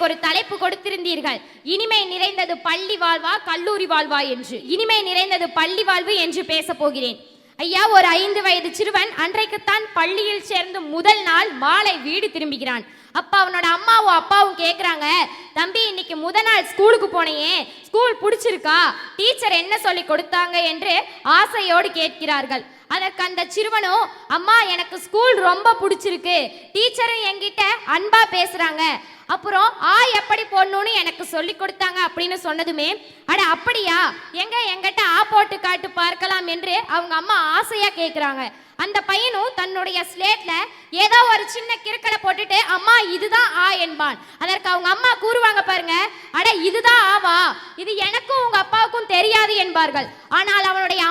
எனக்கு ஒரு தலைப்பு கொடுத்திருந்தீர்கள். இனிமை நிறைந்தது பள்ளி வாழ்வா கல்லூரி வாழ்வா என்று. இனிமை நிறைந்தது பள்ளி வாழ்வு என்று பேச போகிறேன். ஐயா ஒரு ஐந்து வயது சிறுவன் அன்றைக்குத்தான் பள்ளியில் சேர்ந்து முதல் நாள் மாலை வீடு திரும்புகிறான். அப்ப அவனோட அம்மாவும் அப்பாவும் கேக்குறாங்க தம்பி இன்னைக்கு முத நாள் ஸ்கூலுக்கு போனையே. ஸ்கூல் பிடிச்சிருக்கா? டீச்சர் என்ன சொல்லி கொடுத்தாங்க? என்று ஆசையோடு கேட்கிறார்கள். அதற்கு அந்த சிறுவனும் அம்மா எனக்கு ஸ்கூல் ரொம்ப பிடிச்சிருக்கு. டீச்சரும் என்கிட்ட அன்பா பேசுறாங்க. அப்புறம் ஆ எப்படி போடணும்னு எனக்கு சொல்லி கொடுத்தாங்க அப்படின்னு சொன்னதுமே அட அப்படியா? எங்க எங்கிட்ட ஆ போட்டு காட்டு பார்க்கலாம் என்று அவங்க அம்மா ஆசையா கேட்குறாங்க அந்த பையனும் தன்னுடைய ஸ்லேட்ல ஏதோ ஒரு சின்ன கிறுக்கலை போட்டுட்டு அம்மா இதுதான் ஆ என்பான். அதற்கு அவங்க அம்மா கூறுவாங்க பாருங்க அட இதுதான் ஆவா? இது எனக்கும் உங்க அப்பாவுக்கும் தெரியாது என்பார்கள். ஆனால் அவனுடைய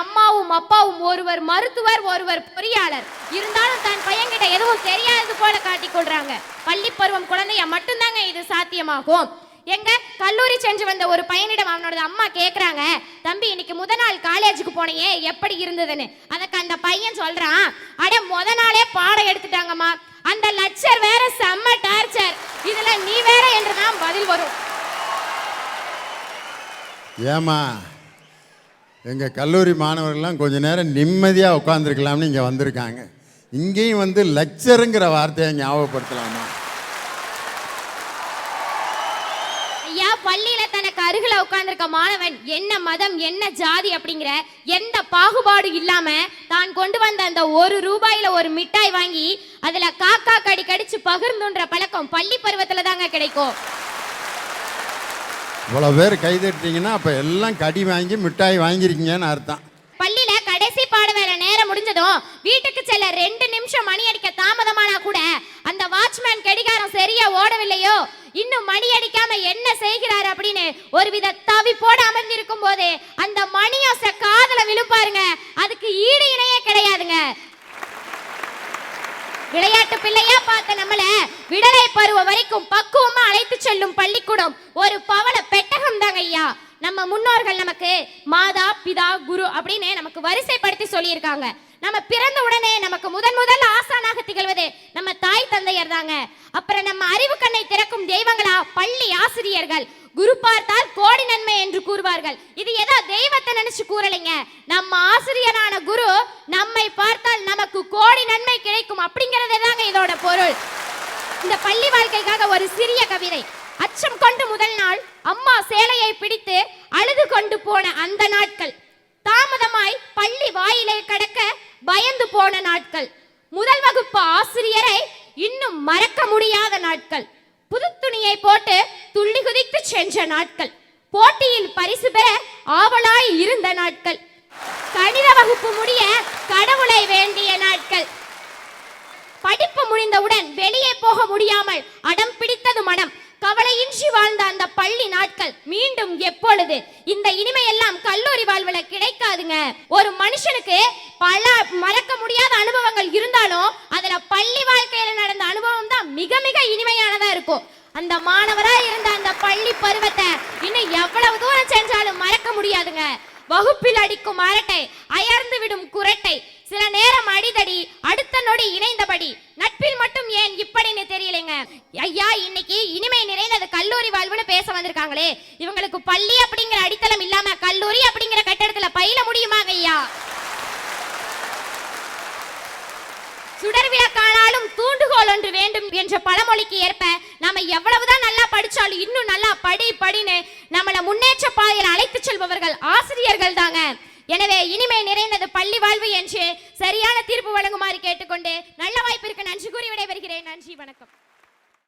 அம்மாவும் அப்பாவும் ஒருவர் மருத்துவர் ஒருவர் பொறியாளர். இருந்தாலும் தன் பையன்கிட்ட எதுவும் தெரியாதது போல காட்டி கொள்றாங்க. பள்ளி பருவம் குழந்தைய மட்டும்தாங்க இது சாத்தியமாகும். எங்க? கல்லூரி சென்று வந்த ஒரு பையனிடம் அவனோட அம்மா கேக்குறாங்க தம்பி இன்னைக்கு முத நாள் காலேஜுக்கு போனையே எப்படி இருந்ததுன்னு? அதுக்கு அந்த பையன் சொல்றான் அட முத நாளே பாடம் எடுத்துட்டாங்கம்மா. அந்த லட்சர் வேற செம்ம டார்ச்சர். இதுல நீ வேற என்று தான் பதில் வரும். ஏமா எங்கள் கல்லூரி மாணவர்கள்லாம் கொஞ்ச நேரம் நிம்மதியாக உட்காந்துருக்கலாம்னு இங்கே வந்திருக்காங்க. இங்கேயும் வந்து லெக்சருங்கிற வார்த்தையை ஞாபகப்படுத்தலாமா? ஐயா பள்ளியில தனக்கு அருகில உட்கார்ந்திருக்க மாணவன் என்ன மதம் என்ன ஜாதி அப்படிங்கிற எந்த பாகுபாடு இல்லாம தான் கொண்டு வந்த அந்த ஒரு ரூபாயில ஒரு மிட்டாய் வாங்கி அதுல காக்கா கடி கடிச்சு பகிர்ந்துன்ற பழக்கம் பள்ளி பருவத்துல தாங்க கிடைக்கும். இவ்வளோ பேர் கைதட்டிங்கன்னா அப்போ எல்லாம் கடி வாங்கி மிட்டாய் வாங்கியிருக்கீங்கன்னு அர்த்தம். பள்ளியில கடைசி பாட வேலை நேரம் முடிஞ்சதும் வீட்டுக்கு செல்ல ரெண்டு நிமிஷம் மணி அடிக்க தாமதமானா கூட அந்த வாட்ச்மேன் கடிகாரம் சரியா ஓடவில்லையோ? இன்னும் மணி அடிக்காம என்ன செய்கிறார் அப்படின்னு ஒருவித தவிப்போடு அமர்ந்திருக்கும் போது அந்த மணியோச காதல விழுப்பாருங்க அதுக்கு ஈடு இணையே கிடையாதுங்க. விளையாட்டு பிள்ளையா பார்த்த நம்மள விடலை பருவம் வரைக்கும் பக்குவமா அழைத்து செல்லும் பள்ளிக்கூடம் ஒரு பவள பெட்டகம் தாங்க ஐயா நம்ம முன்னோர்கள் நமக்கு மாதா பிதா குரு அப்படின்னு நமக்கு வரிசைப்படுத்தி சொல்லியிருக்காங்க. நம்ம பிறந்த உடனே நமக்கு முதன் முதல் ஆசானாக திகழ்வது நம்ம தாய் தந்தையர் தாங்க அப்புறம் நம்ம அறிவு கண்ணை திறக்கும் தெய்வங்களா பள்ளி ஆசிரியர்கள். குரு பார்த்தால் கோடி நன்மை என்று கூறுவார்கள். இது ஏதோ தெய்வத்தை நினைச்சு கூறலைங்க? நம்ம ஆசிரியரான குரு நம்மை பார்த்தால் நமக்கு கோடி நன்மை கிடைக்கும் அப்படிங்கறதே தாங்க இதோட பொருள். இந்த பள்ளி வாழ்க்கைக்காக ஒரு சிறிய கவிதை. அச்சம் கொண்டு முதல் நாள் அம்மா சேலையை பிடித்து அழுது கொண்டு போன அந்த நாட்கள். தாமதமாய் பள்ளி வாயிலை கடக்க பயந்து போன நாட்கள். முதல் வகுப்பு ஆசிரியரை இன்னும் மறக்க முடியாத நாட்கள். புது துணியை போட்டு துள்ளி குதித்து சென்ற நாட்கள். போட்டியில் பரிசு பெற ஆவலாய் இருந்த நாட்கள். கணித வகுப்பு முடிய கடவுளை வேண்டிய நாட்கள். படிப்பு முடிந்தவுடன் போக முடியாமல் அடம் பிடித்தது மனம். கவலையின்றி வாழ்ந்த அந்த பள்ளி நாட்கள் மீண்டும் எப்பொழுது? இந்த இனிமையெல்லாம் கல்லூரி வாழ்வுல கிடைக்காதுங்க. ஒரு மனுஷனுக்கு பல மறக்க முடியாத அனுபவங்கள் இருந்தாலும் அதுல பள்ளி வாழ்க்கையில நடந்த அனுபவம் தான் மிக மிக இனிமையானதா இருக்கும். அந்த மாணவரா இருந்த அந்த பள்ளி பருவத்தை இன்னும் எவ்வளவு தூரம் சென்றாலும் மறக்க முடியாதுங்க. வகுப்பில் அடிக்கும் அரட்டை அயர்ந்து விடும் குரட்டை சில நேரம் அடிதடி அடுத்த நொடி இணைந்தபடி தெரியலைங்க. ஐயா இன்னைக்கு இனிமை நிறைந்தது கல்லூரி வாழ்வுன்னு பேச வந்திருக்காங்களே. இவங்களுக்கு பள்ளி அப்படிங்கிற அடித்தளம் இல்லாம கல்லூரி அப்படிங்கிற கட்டடத்துல பயில முடியுமாங்க ஐயா? சுடர் விளக்கானாலும் தூண்டுகோல் ஒன்று வேண்டும் என்ற பழமொழிக்கு ஏற்ப நாம எவ்வளவுதான் நல்லா படிச்சாலும் இன்னும் நல்லா படி படின்னு நம்மள முன்னேற்ற பாதையில் அழைத்து செல்பவர்கள் ஆசிரியர்கள் தாங்க எனவே இனிமே நிறைந்தது பள்ளி வாழ்வு என்று சரியான தீர்ப்பு வழங்குமாறு கேட்டுக்கொண்டு நல்ல வாய்ப்பிற்கு நன்றி கூறி விடைபெறுகிறேன். நன்றி வணக்கம்.